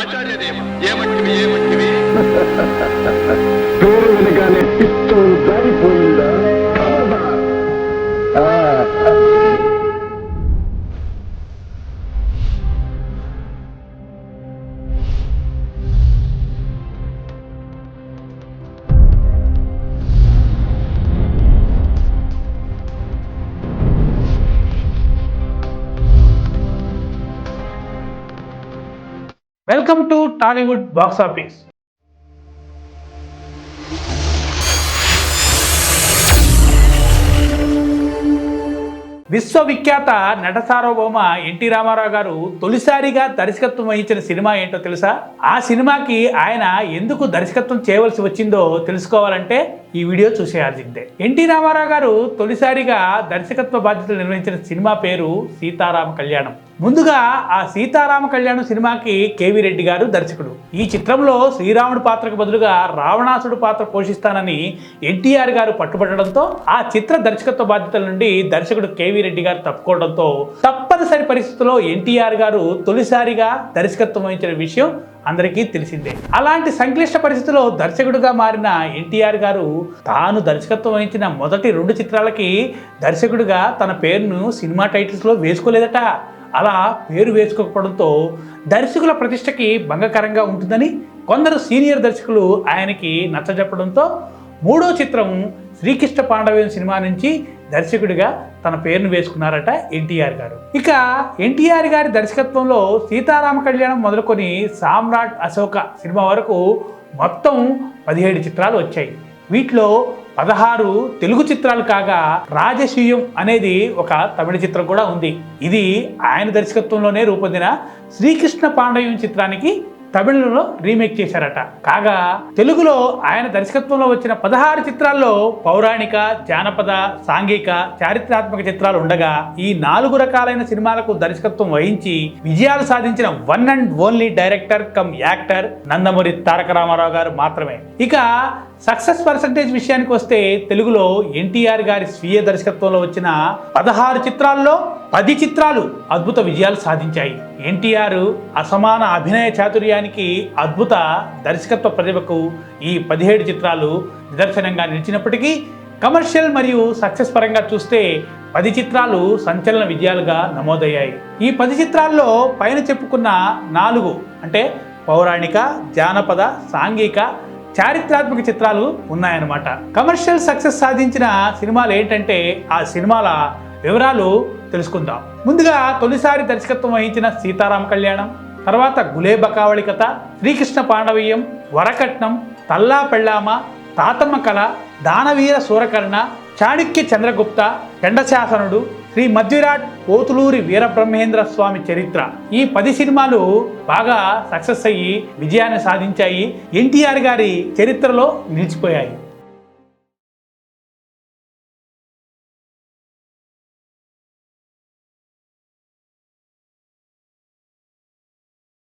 ఆచార్యదేవ ఏమంటివి ఏమంటివి welcome to Tollywood box office విశ్వవిఖ్యాత నట సార్వభౌమ ఎన్టీ రామారావు గారు తొలిసారిగా దర్శకత్వం వహించిన సినిమా ఏంటో తెలుసా? ఆ సినిమాకి ఆయన ఎందుకు దర్శకత్వం చేయవలసి వచ్చిందో తెలుసుకోవాలంటే ఈ వీడియో చూసేయాల్సిందే. ఎన్టీ రామారావు గారు తొలిసారిగా దర్శకత్వ బాధ్యతలు నిర్వహించిన సినిమా పేరు సీతారామ కళ్యాణం. ముందుగా ఆ సీతారామ కళ్యాణం సినిమాకి కేవి రెడ్డి గారు దర్శకుడు. ఈ చిత్రంలో శ్రీరాముడు పాత్రకు బదులుగా రావణాసుడు పాత్ర పోషిస్తానని ఎన్టీఆర్ గారు పట్టుబట్టడంతో ఆ చిత్ర దర్శకత్వ బాధ్యతల నుండి దర్శకుడు కేవి రెడ్డి గారు తప్పుకోవడంతో తప్పనిసరి పరిస్థితుల్లో ఎన్టీఆర్ గారు తొలిసారిగా దర్శకత్వం వహించిన విషయం అందరికీ తెలిసిందే. అలాంటి సంక్లిష్ట పరిస్థితుల్లో దర్శకుడిగా మారిన ఎన్టీఆర్ గారు తాను దర్శకత్వం వహించిన మొదటి రెండు చిత్రాలకి దర్శకుడిగా తన పేరును సినిమా టైటిల్స్లో వేసుకోలేదట. అలా పేరు వేసుకోకపోవడంతో దర్శకుల ప్రతిష్టకి భంగకరంగా ఉంటుందని కొందరు సీనియర్ దర్శకులు ఆయనకి నచ్చజెప్పడంతో మూడో చిత్రం శ్రీకృష్ణ పాండవ్యం సినిమా నుంచి దర్శకుడిగా తన పేరును వేసుకున్నారట ఎన్టీఆర్ గారు. ఇక ఎన్టీఆర్ గారి దర్శకత్వంలో సీతారామ కళ్యాణం మొదలుకొని సామ్రాట్ అశోక సినిమా వరకు మొత్తం పదిహేడు చిత్రాలు వచ్చాయి. వీటిలో పదహారు తెలుగు చిత్రాలు కాగా రాజశీయం అనేది ఒక తమిళ చిత్రం కూడా ఉంది. ఇది ఆయన దర్శకత్వంలోనే రూపొందిన శ్రీకృష్ణ పాండవ్యం చిత్రానికి తమిళంలో రీమేక్ చేశారట. కాగా తెలుగులో ఆయన దర్శకత్వంలో వచ్చిన పదహారు చిత్రాల్లో పౌరాణిక జానపద సాంఘిక చారిత్రాత్మక చిత్రాలు ఉండగా ఈ నాలుగు రకాలైన సినిమాలకు దర్శకత్వం వహించి విజయాలు సాధించిన one and only director cum actor Nandamuri Taraka Rama Rao గారు మాత్రమే. ఇక సక్సెస్ పర్సంటేజ్ విషయానికి వస్తే తెలుగులో ఎన్టీఆర్ గారి స్వీయ దర్శకత్వంలో వచ్చిన పదహారు చిత్రాల్లో పది చిత్రాలు అద్భుత విజయాలు సాధించాయి. ఎన్టీఆర్ అసమాన అభినయ చాతుర్యానికి అద్భుత దర్శకత్వ ప్రతిభకు ఈ పదిహేడు చిత్రాలు నిదర్శనంగా నిలిచినప్పటికీ కమర్షియల్ మరియు సక్సెస్ పరంగా చూస్తే పది చిత్రాలు సంచలన విజయాలుగా నమోదయ్యాయి. ఈ పది చిత్రాల్లో పైన చెప్పుకున్న నాలుగు అంటే పౌరాణిక జానపద సాంఘిక చారిత్రాత్మక చిత్రాలు ఉన్నాయన్నమాట. కమర్షియల్ సక్సెస్ సాధించిన సినిమాలు ఏంటంటే ఆ సినిమాల వివరాలు తెలుసుకుందాం. ముందుగా తొలిసారి దర్శకత్వం వహించిన సీతారామ కళ్యాణం తర్వాత గులేబకావళి కథ శ్రీకృష్ణ పాండవీయం వరకట్నం తల్లా పెళ్ళామ తాతమ్మ కళ దానవీర సూరకర్ణ చాణక్య చంద్రగుప్త ఎండశాసనుడు శ్రీ మధ్యరాట్ పోతులూరి వీరబ్రహ్మేంద్ర స్వామి చరిత్ర. ఈ పది సినిమాలు బాగా సక్సెస్ అయ్యి విజయాన్ని సాధించాయి. ఎన్టీఆర్ గారి చరిత్రలో నిలిచిపోయాయి.